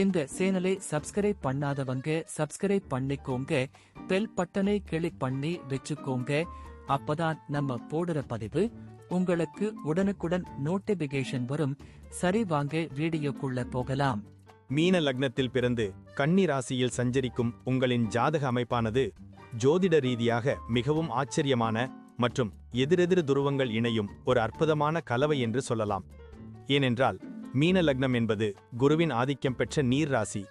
இந்த சேனலை சப்ஸ்கிரைப் பண்ணாதவங்க சப்ஸ்கிரைப் பண்ணிக்கோங்க. பெல் பட்டனை கிளிக் பண்ணி வச்சுக்கோங்க. அப்பதான் நம்ம போடுற பதிவு உங்களுக்கு உடனுக்குடன் நோட்டிபிகேஷன் வரும். சரி வாங்க வீடியோக்குள்ள போகலாம். மீன லக்னத்தில் பிறந்து கன்னி ராசியில் சஞ்சரிக்கும் உங்களின் ஜாதக அமைப்பானது ஜோதிட ரீதியாக மிகவும் ஆச்சரியமான மற்றும் எதிரெதிர் துருவங்கள் இணையும் ஒரு அற்புதமான கலவை என்று சொல்லலாம். ஏனென்றால் மீன லக்னம் என்பது குருவின் ஆதிக்கம் பெற்ற நீர் ராசி.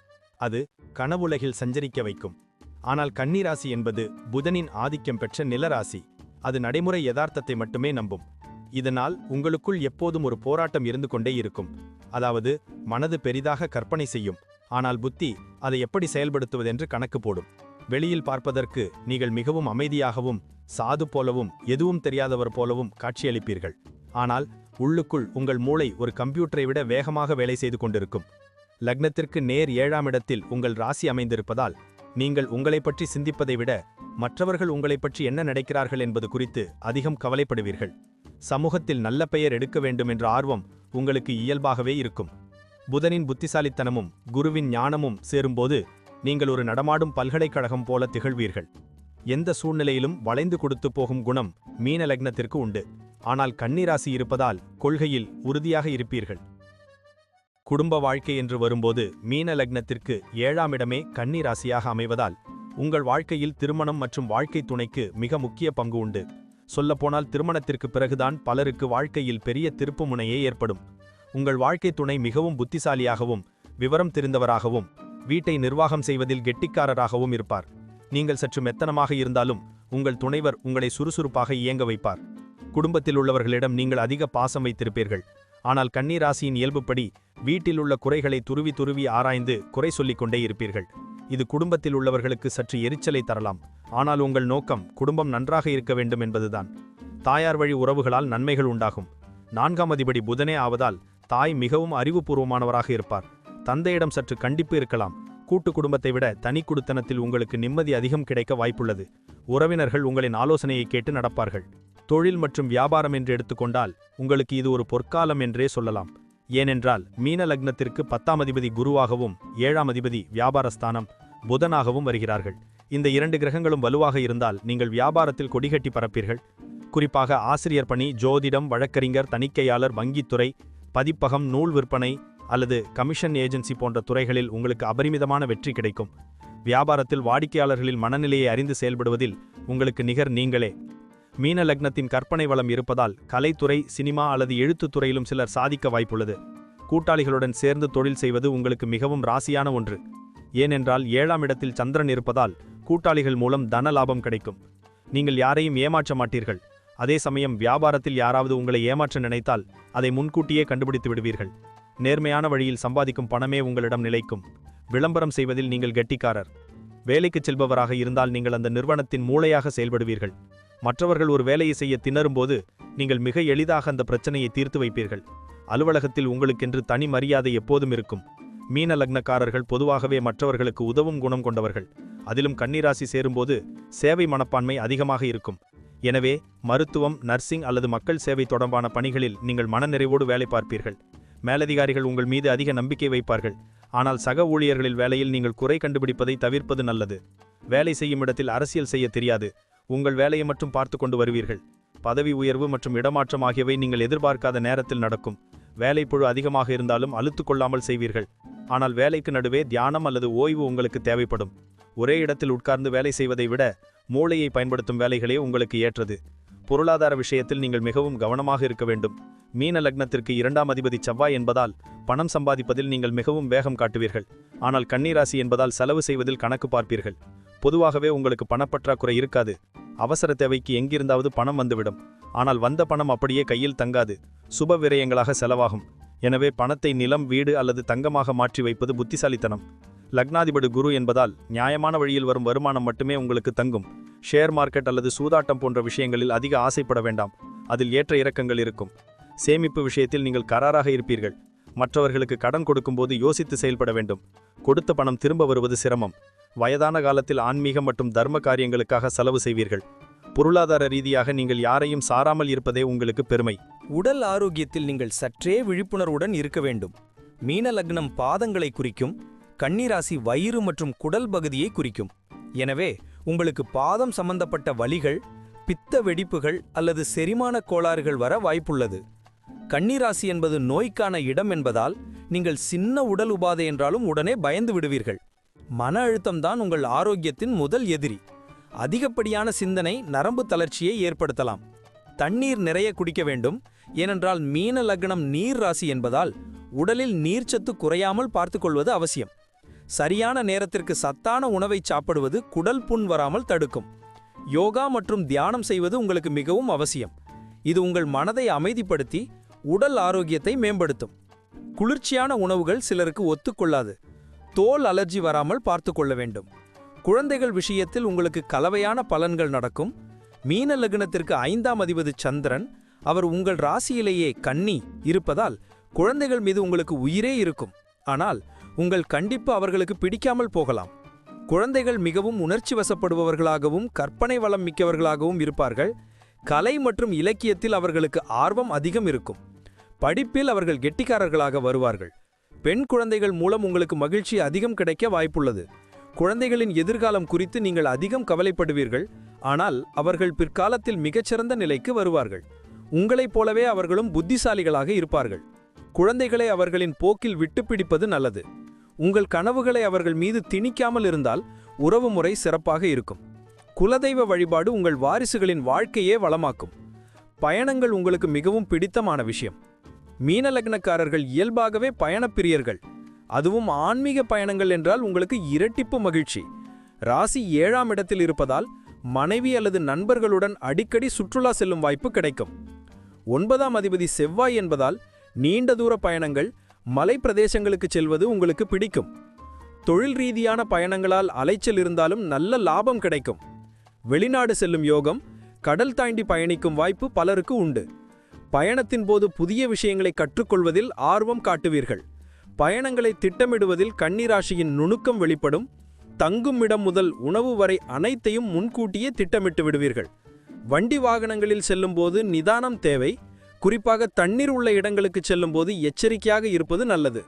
அது கனவுலகில் சஞ்சரிக்க வைக்கும். ஆனால் கன்னிராசி என்பது புதனின் ஆதிக்கம் பெற்ற நிலராசி. அது நடைமுறை யதார்த்தத்தை மட்டுமே நம்பும். இதனால் உங்களுக்குள் எப்போதும் ஒரு போராட்டம் இருந்து கொண்டே இருக்கும். அதாவது மனது பெரிதாக கற்பனை செய்யும். ஆனால் புத்தி அதை எப்படி செயல்படுத்துவதென்று கணக்கு போடும். வெளியில் பார்ப்பதற்கு நீங்கள் மிகவும் அமைதியாகவும் சாது போலவும் எதுவும் தெரியாதவர் போலவும் காட்சியளிப்பீர்கள். ஆனால் உள்ளுக்குள் உங்கள் மூளை ஒரு கம்ப்யூட்டரை விட வேகமாக வேலை செய்து கொண்டிருக்கும். லக்னத்திற்கு நேர் ஏழாம் இடத்தில் உங்கள் ராசி அமைந்திருப்பதால் நீங்கள் உங்களைப் பற்றி சிந்திப்பதை விட மற்றவர்கள் உங்களைப் பற்றி என்ன நினைக்கிறார்கள் என்பது குறித்து அதிகம் கவலைப்படுவீர்கள். சமூகத்தில் நல்ல பெயர் எடுக்க வேண்டும் என்ற ஆர்வம் உங்களுக்கு இயல்பாகவே இருக்கும். புதனின் புத்திசாலித்தனமும் குருவின் ஞானமும் சேரும்போது நீங்கள் ஒரு நடமாடும் பல்கலைக்கழகம் போல திகழ்வீர்கள். எந்த சூழ்நிலையிலும் வளைந்து கொடுத்து போகும் குணம் மீன லக்னத்திற்கு உண்டு. ஆனால் கன்னிராசி இருப்பதால் கொள்கையில் உறுதியாக இருப்பீர்கள். குடும்ப வாழ்க்கை என்று வரும்போது மீன லக்னத்திற்கு ஏழாம் இடமே கன்னிராசியாக அமைவதால் உங்கள் வாழ்க்கையில் திருமணம் மற்றும் வாழ்க்கை துணைக்கு மிக முக்கிய பங்கு உண்டு. சொல்லப்போனால் திருமணத்திற்கு பிறகுதான் பலருக்கு வாழ்க்கையில் பெரிய திருப்புமுனையே ஏற்படும். உங்கள் வாழ்க்கை துணை மிகவும் புத்திசாலியாகவும் விவரம் தெரிந்தவராகவும் வீட்டை நிர்வாகம் செய்வதில் கெட்டிக்காரராகவும் இருப்பார். நீங்கள் சற்று மெத்தனமாக இருந்தாலும் உங்கள் துணைவர் உங்களை சுறுசுறுப்பாக இயங்க வைப்பார். குடும்பத்தில் உள்ளவர்களிடம் நீங்கள் அதிக பாசம் வைத்திருப்பீர்கள். ஆனால் கன்னிராசியின் இயல்புப்படி வீட்டில் உள்ள குறைகளை துருவி துருவி ஆராய்ந்து குறை சொல்லிக் கொண்டே இருப்பீர்கள். இது குடும்பத்தில் உள்ளவர்களுக்கு சற்று எரிச்சலை தரலாம். ஆனால் உங்கள் நோக்கம் குடும்பம் நன்றாக இருக்க வேண்டும் என்பதுதான். தாயார் வழி உறவுகளால் நன்மைகள் உண்டாகும். நான்காம் அதிபதி புதனே ஆவதால் தாய் மிகவும் அறிவுபூர்வமானவராக இருப்பார். தந்தையிடம் சற்று கண்டிப்பு இருக்கலாம். கூட்டு குடும்பத்தை விட தனி குடுத்தனத்தில் உங்களுக்கு நிம்மதி அதிகம் கிடைக்க வாய்ப்புள்ளது. உறவினர்கள் உங்களின் ஆலோசனையை கேட்டு நடப்பார்கள். தொழில் மற்றும் வியாபாரம் என்று எடுத்துக்கொண்டால் உங்களுக்கு இது ஒரு பொற்காலம் என்றே சொல்லலாம். ஏனென்றால் மீன லக்னத்திற்கு பத்தாம் அதிபதி குருவாகவும் ஏழாம் அதிபதி வியாபாரஸ்தானம் புதனாகவும் வருகிறார்கள். இந்த இரண்டு கிரகங்களும் வலுவாக இருந்தால் நீங்கள் வியாபாரத்தில் கொடிகட்டி பரப்பீர்கள். குறிப்பாக ஆசிரியர் பணி ஜோதிடம் வழக்கறிஞர் தணிக்கையாளர் வங்கித்துறை பதிப்பகம் நூல் விற்பனை அல்லது கமிஷன் ஏஜென்சி போன்ற துறைகளில் உங்களுக்கு அபரிமிதமான வெற்றி கிடைக்கும். வியாபாரத்தில் வாடிக்கையாளர்களின் மனநிலையை அறிந்து செயல்படுவதில் உங்களுக்கு நிகர் நீங்களே. மீன லக்னத்தின் கற்பனை வளம் இருப்பதால் கலைத்துறை சினிமா அல்லது எழுத்துத் துறையிலும் சிலர் சாதிக்க வாய்ப்புள்ளது. கூட்டாளிகளுடன் சேர்ந்து தொழில் செய்வது உங்களுக்கு மிகவும் ராசியான ஒன்று. ஏனென்றால் ஏழாம் இடத்தில் சந்திரன் இருப்பதால் கூட்டாளிகள் மூலம் தன லாபம் கிடைக்கும். நீங்கள் யாரையும் ஏமாற்ற மாட்டீர்கள். அதே சமயம் வியாபாரத்தில் யாராவது உங்களை ஏமாற்ற நினைத்தால் அதை முன்கூட்டியே கண்டுபிடித்து விடுவீர்கள். நேர்மையான வழியில் சம்பாதிக்கும் பணமே உங்களிடம் நிலைக்கும். விளம்பரம் செய்வதில் நீங்கள் கெட்டிக்காரர். வேலைக்குச் செல்பவராக இருந்தால் நீங்கள் அந்த நிறுவனத்தின் மூளையாக செயல்படுவீர்கள். மற்றவர்கள் ஒரு வேலையை செய்ய திணறும்போது நீங்கள் மிக எளிதாக அந்த பிரச்சனையை தீர்த்து வைப்பீர்கள். அலுவலகத்தில் உங்களுக்கென்று தனி மரியாதை எப்போதும் இருக்கும். மீன லக்னக்காரர்கள் பொதுவாகவே மற்றவர்களுக்கு உதவும் குணம் கொண்டவர்கள். அதிலும் கன்னிராசி சேரும்போது சேவை மனப்பான்மை அதிகமாக இருக்கும். எனவே மருத்துவம் நர்சிங் அல்லது மக்கள் சேவை தொடர்பான பணிகளில் நீங்கள் மனநிறைவோடு வேலை பார்ப்பீர்கள். மேலதிகாரிகள் உங்கள் மீது அதிக நம்பிக்கை வைப்பார்கள். ஆனால் சக ஊழியர்களில் வேலையில் நீங்கள் குறை கண்டுபிடிப்பதை தவிர்ப்பது நல்லது. வேலை செய்யும் இடத்தில் அரசியல் செய்ய தெரியாது. உங்கள் வேலையை மட்டும் பார்த்து கொண்டு வருவீர்கள். பதவி உயர்வு மற்றும் இடமாற்றம் ஆகியவை நீங்கள் எதிர்பார்க்காத நேரத்தில் நடக்கும். வேலைப்புழு அதிகமாக இருந்தாலும் அழுத்து கொள்ளாமல் செய்வீர்கள். ஆனால் வேலைக்கு நடுவே தியானம் அல்லது ஓய்வு உங்களுக்கு தேவைப்படும். ஒரே இடத்தில் உட்கார்ந்து வேலை செய்வதை விட மூளையை பயன்படுத்தும் வேலைகளே உங்களுக்கு ஏற்றது. பொருளாதார விஷயத்தில் நீங்கள் மிகவும் கவனமாக இருக்க வேண்டும். மீன லக்னத்திற்கு இரண்டாம் அதிபதி செவ்வாய் என்பதால் பணம் சம்பாதிப்பதில் நீங்கள் மிகவும் வேகம் காட்டுவீர்கள். ஆனால் கன்னிராசி என்பதால் செலவு செய்வதில் கணக்கு பார்ப்பீர்கள். பொதுவாகவே உங்களுக்கு பணப்பற்றாக்குறை இருக்காது. அவசர தேவைக்கு எங்கிருந்தாவது பணம் வந்துவிடும். ஆனால் வந்த பணம் அப்படியே கையில் தங்காது. சுப விரயங்களாக செலவாகும். எனவே பணத்தை நிலம் வீடு அல்லது தங்கமாக மாற்றி வைப்பது புத்திசாலித்தனம். லக்னாதிபதி குரு என்பதால் நியாயமான வழியில் வரும் வருமானம் மட்டுமே உங்களுக்கு தங்கும். ஷேர் மார்க்கெட் அல்லது சூதாட்டம் போன்ற விஷயங்களில் அதிக ஆசைப்பட வேண்டாம். அதில் ஏற்ற இறக்கங்கள் இருக்கும். சேமிப்பு விஷயத்தில் நீங்கள் கராராக இருப்பீர்கள். மற்றவர்களுக்கு கடன் கொடுக்கும்போது யோசித்து செயல்பட வேண்டும். கொடுத்த பணம் திரும்ப வருவது சிரமம். வயதான காலத்தில் ஆன்மீகம் மற்றும் தர்ம காரியங்களுக்காக செலவு செய்வீர்கள். பொருளாதார ரீதியாக நீங்கள் யாரையும் சாராமல் இருப்பதே உங்களுக்கு பெருமை. உடல் ஆரோக்கியத்தில் நீங்கள் சற்றே விழிப்புணர்வுடன் இருக்க வேண்டும். மீன லக்னம் பாதங்களை குறிக்கும் கன்னிராசி வயிறு மற்றும் குடல் பகுதியை குறிக்கும். எனவே உங்களுக்கு பாதம் சம்பந்தப்பட்ட வலிகள் பித்த வெடிப்புகள் அல்லது செரிமான கோளாறுகள் வர வாய்ப்புள்ளது. கன்னிராசி என்பது நோய்க்கான இடம் என்பதால் நீங்கள் சின்ன உடல் உபாதை என்றாலும் உடனே பயந்து விடுவீர்கள். மன அழுத்தம்தான் உங்கள் ஆரோக்கியத்தின் முதல் எதிரி. அதிகப்படியான சிந்தனை நரம்பு தளர்ச்சியை ஏற்படுத்தலாம். தண்ணீர் நிறைய குடிக்க வேண்டும். ஏனென்றால் மீன லக்னம் நீர் ராசி என்பதால் உடலில் நீர்ச்சத்து குறையாமல் பார்த்துக்கொள்வது அவசியம். சரியான நேரத்திற்கு சத்தான உணவை சாப்பிடுவது குடல் புண் வராமல் தடுக்கும். யோகா மற்றும் தியானம் செய்வது உங்களுக்கு மிகவும் அவசியம். இது உங்கள் மனதை அமைதிப்படுத்தி உடல் ஆரோக்கியத்தை மேம்படுத்தும். குளிர்ச்சியான உணவுகள் சிலருக்கு ஒத்துக்கொள்ளாது. தோல் அலர்ஜி வராமல் பார்த்து கொள்ள வேண்டும். குழந்தைகள் விஷயத்தில் உங்களுக்கு கலவையான பலன்கள் நடக்கும். மீன லக்னத்திற்கு ஐந்தாம் அதிபதி சந்திரன் அவர் உங்கள் ராசியிலேயே கன்னி இருப்பதால் குழந்தைகள் மீது உங்களுக்கு உயிரே இருக்கும். ஆனால் உங்கள் கண்டிப்பு அவர்களுக்கு பிடிக்காமல் போகலாம். குழந்தைகள் மிகவும் உணர்ச்சி வசப்படுபவர்களாகவும் கற்பனை வளம் மிக்கவர்களாகவும் இருப்பார்கள். கலை மற்றும் இலக்கியத்தில் அவர்களுக்கு ஆர்வம் அதிகம் இருக்கும். படிப்பில் அவர்கள் கெட்டிக்காரர்களாக வருவார்கள். பெண் குழந்தைகள் மூலம் உங்களுக்கு மகிழ்ச்சி அதிகம் கிடைக்க வாய்ப்புள்ளது. குழந்தைகளின் எதிர்காலம் குறித்து நீங்கள் அதிகம் கவலைப்படுவீர்கள். ஆனால் அவர்கள் பிற்காலத்தில் மிகச்சிறந்த நிலைக்கு வருவார்கள். உங்களைப் போலவே அவர்களும் புத்திசாலிகளாக இருப்பார்கள். குழந்தைகளை அவர்களின் போக்கில் விட்டுப்பிடிப்பது நல்லது. உங்கள் கனவுகளை அவர்கள் மீது திணிக்காமல் இருந்தால் உறவுமுறை சிறப்பாக இருக்கும். குலதெய்வ வழிபாடு உங்கள் வாரிசுகளின் வாழ்க்கையே வளமாக்கும். பயணங்கள் உங்களுக்கு மிகவும் பிடித்தமான விஷயம். மீன லக்னக்காரர்கள் இயல்பாகவே பயணப்பிரியர்கள். அதுவும் ஆன்மீக பயணங்கள் என்றால் உங்களுக்கு இரட்டிப்பு மகிழ்ச்சி. ராசி ஏழாம் இடத்தில் இருப்பதால் மனைவி அல்லது நண்பர்களுடன் அடிக்கடி சுற்றுலா செல்லும் வாய்ப்பு கிடைக்கும். ஒன்பதாம் அதிபதி செவ்வாய் என்பதால் நீண்ட தூர பயணங்கள் மலை பிரதேசங்களுக்கு செல்வது உங்களுக்கு பிடிக்கும். தொழில் ரீதியான பயணங்களால் அலைச்சல் இருந்தாலும் நல்ல லாபம் கிடைக்கும். வெளிநாடு செல்லும் யோகம் கடல் தாண்டி பயணிக்கும் வாய்ப்பு பலருக்கு உண்டு. பயணத்தின் போது புதிய விஷயங்களை கற்றுக்கொள்வதில் ஆர்வம் காட்டுவீர்கள். பயணங்களை திட்டமிடுவதில் கன்னிராசியின் நுணுக்கம் வெளிப்படும். தங்கும் இடம் முதல் உணவு வரை அனைத்தையும் முன்கூட்டியே திட்டமிட்டு விடுவீர்கள். வண்டி வாகனங்களில் செல்லும்போது நிதானம் தேவை. குறிப்பாக தண்ணீர் உள்ள இடங்களுக்கு செல்லும்போது எச்சரிக்கையாக இருப்பது நல்லது.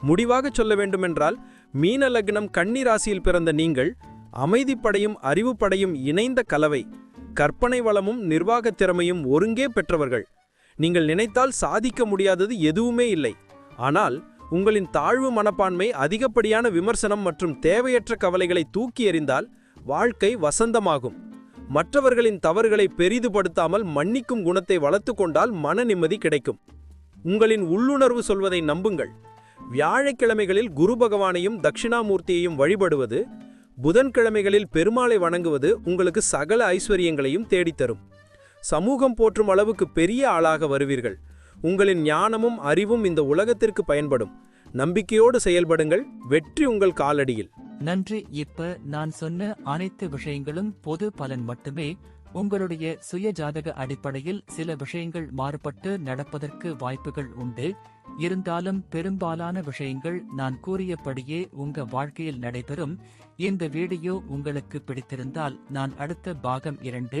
முடிவாக சொல்ல வேண்டுமென்றால் மீன லக்னம் கன்னி ராசியில் பிறந்த நீங்கள் அமைதிப்படையும் அறிவுப்படையும் இணைந்த கலவை. கற்பனை வளமும் நிர்வாகத் திறமையும் ஒருங்கே பெற்றவர்கள். நீங்கள் நினைத்தால் சாதிக்க முடியாதது எதுவுமே இல்லை. ஆனால் உங்களின் தாழ்வு மனப்பான்மை அதிகப்படியான விமர்சனம் மற்றும் தேவையற்ற கவலைகளை தூக்கி எறிந்தால் வாழ்க்கை வசந்தமாகும். மற்றவர்களின் தவறுகளை பெரிதுபடுத்தாமல் மன்னிக்கும் குணத்தை வளர்த்துக்கொண்டால் மன நிம்மதி கிடைக்கும். உங்களின் உள்ளுணர்வு சொல்வதை நம்புங்கள். வியாழக்கிழமைகளில் குரு பகவானையும் தட்சிணாமூர்த்தியையும் வழிபடுவது புதன்கிழமைகளில் பெருமாளை வணங்குவது உங்களுக்கு சகல ஐஸ்வர்யங்களையும் தேடித்தரும். சமூகம் போற்றும் அளவுக்கு பெரிய ஆளாக வருவீர்கள். உங்களின் ஞானமும் அறிவும் இந்த உலகத்திற்கு பயன்படும். நம்பிக்கையோடு செயல்படுங்கள் வெற்றி உங்கள் காலடியில். நன்றி. இப்ப நான் சொன்ன அனைத்து விஷயங்களும் பொது பலன் மட்டுமே. உங்களுடைய சுய ஜாதக அடிப்படையில் சில விஷயங்கள் மாறுபட்டு நடப்பதற்கு வாய்ப்புகள் உண்டு. இருந்தாலும் பெரும்பாலான விஷயங்கள் நான் கூறியபடியே உங்க வாழ்க்கையில் நடைபெறும். இந்த வீடியோ உங்களுக்கு பிடித்திருந்தால் நான் அடுத்த பாகம் இரண்டு